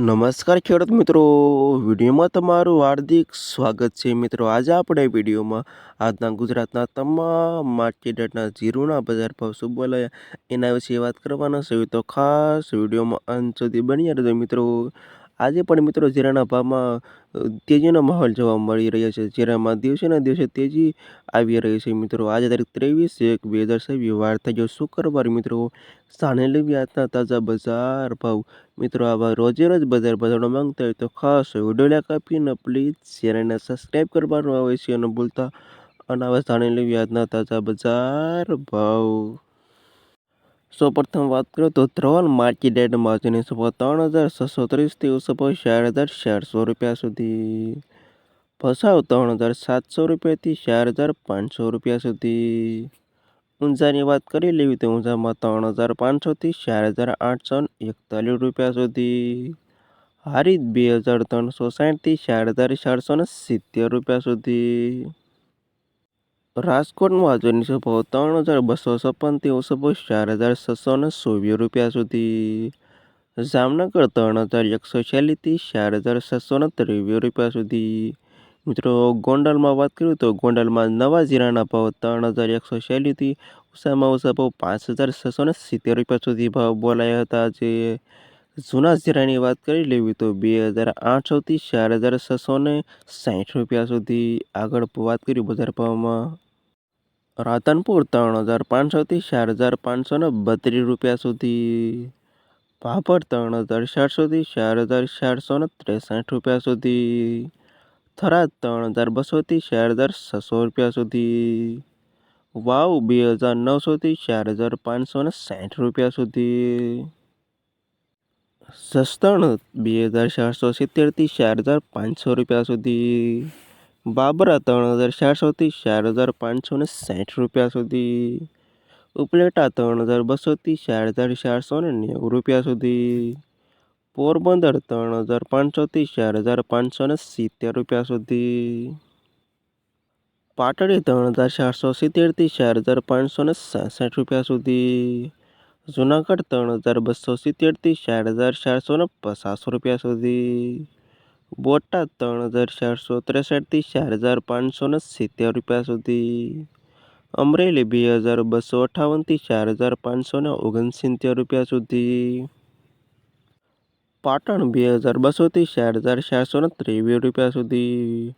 નમસ્કાર ખેડૂત મિત્રો. વિડીયોમાં તમારું હાર્દિક સ્વાગત છે. મિત્રો, આજે આપણે વિડીયોમાં આજના ગુજરાતના તમામ માર્કેટના જીરુના બજાર ભાવ શું બોલાયા એના વિશે વાત કરવાના છે. તો ખાસ વિડીયોમાં અંત સુધી બની રહેજો મિત્રો. આજે પણ મિત્રો જીરાના ભાવમાં તેજીનો માહોલ જોવા મળી રહ્યો છે. જીરામાં દિવસે ને દિવસે તેજી આવી રહી છે મિત્રો. આજે તારીખ ત્રેવીસ એક બે હજાર છવ્વીસ, વાર થઈ ગયો શુક્રવાર મિત્રો. સાણેલી વ્યાજના તાજા બજાર ભાવ. મિત્રો, આવા રોજે રોજ બજાર બજારનો માંગતા હોય તો ખાસ વીડિયો કાપીને પ્લીઝ ચેનલને સબસ્ક્રાઈબ કરવાનું આવે છે અને ભૂલતા. અને આવા જાણેલી વ્યાજના તાજા બજાર ભાવ. સૌપ્રથમ વાત કરું તો ધ્રોલ માર્કેટ યાર્ડમાં આજની સભા ત્રણ હજાર છસો ત્રીસથી સભા ચાર હજાર ચારસો રૂપિયા સુધી. ભસાવ ત્રણ હજાર સાતસો રૂપિયાથી ચાર હજાર પાંચસો રૂપિયા સુધી. ઊંઝાની વાત કરી લેવી તો ઊંઝામાં ત્રણ હજાર પાંચસોથી ચાર હજાર આઠસો એકતાલીસ રૂપિયા સુધી. હારીજ બે હજાર ત્રણસો સાઠથી ચાર હજાર ચારસો સિત્તેર રૂપિયા સુધી. રાજકોટમાં આજની સભાઓ ત્રણ હજાર બસો છપ્પનથી ઓછો ચાર હજાર છસો ને સોવીસ રૂપિયા સુધી. જામનગર ત્રણ હજાર એકસો છેલ્લીથી ચાર હજાર છસો ને ત્રેવીસ રૂપિયા સુધી. મિત્રો, ગોંડલમાં વાત કરીએ તો ગોંડલમાં નવા જીરાના ભાવ ત્રણ હજાર એકસો છેલ્લીથી ઓછામાં ઓછા ભાવ પાંચ હજાર છસો ને સિત્તેર રૂપિયા સુધી ભાવ બોલાયા હતા જે જૂના જીરાની વાત કરી લેવી તો બે હજાર આઠસોથી ચાર હજાર છસો ને સાઠ રૂપિયા સુધી આગળ વાત કરી બજાર ભાવમાં રાતનપુર ત્રણ હજાર પાંચસોથી ચાર હજાર પાંચસો ને બત્રીસ રૂપિયા સુધી. ભાભર ત્રણ હજાર ચારસોથી ચાર હજાર ચારસો ને ત્રેસઠ રૂપિયા સુધી. થરાદ ત્રણ હજાર બસોથી ચાર હજાર છસો રૂપિયા સુધી. વાવ બે હજાર નવસોથી ચાર હજાર પાંચસો ને સાઠ રૂપિયા સુધી. જસદણ બે હજાર ચારસો સિત્તેરથી ચાર હજાર પાંચસો રૂપિયા સુધી, બાબરા ત્રણ હજાર ચારસોથી ચાર હજાર પાંચસો ને સાઠ રૂપિયા સુધી, ઉપલેટા ત્રણ હજાર બસોથી ચાર હજાર ચારસો ને નેવું રૂપિયા સુધી, પોરબંદર ત્રણ હજાર પાંચસોથી ચાર હજાર પાંચસો ને સિત્તેર રૂપિયા સુધી, પાટડી ત્રણ હજાર ચારસો સિત્તેરથી ચાર હજાર પાંચસો ને સાસઠ રૂપિયા સુધી જુનાગઢ ત્રણ હજાર બસો સિત્તેરથી ચાર હજાર ચારસો ને પચાસ રૂપિયા સુધી. બોટાદ ત્રણ હજાર ચારસો ત્રેસઠથી ચાર હજાર પાંચસો ને સિત્તેર રૂપિયા સુધી. અમરેલી બે હજાર બસો અઠાવનથી ચાર હજાર પાંચસો ને ઓગણસિત્તેર રૂપિયા સુધી. પાટણ બે હજાર બસોથી ચાર હજાર ચારસો ને ત્રેવીસ રૂપિયા સુધી.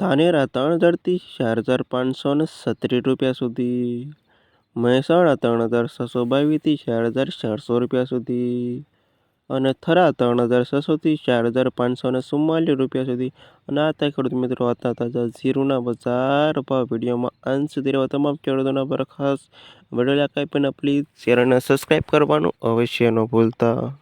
ધાનેરા ત્રણ હજારથી ચાર હજાર પાંચસો ને સત્રીસ રૂપિયા સુધી. મહેસાણા ત્રણ હજાર છસો બાવીસથી ચાર હજાર ચારસો રૂપિયા સુધી અને થરા ત્રણ હજાર છસોથી ચાર હજાર પાંચસો ને ચુમ્માલીસ રૂપિયા સુધી. અને આ ત્યાં ખેડૂત મિત્રો હતા તાજા જીરુના બજાર ભાવ વિડીયોમાં અંત સુધી રહેવા તમામ ખેડૂતોના પર ખાસ વીડિયો પણ પ્લીઝ ચેનલને સબસ્ક્રાઈબ કરવાનું અવશ્ય ન ભૂલતા.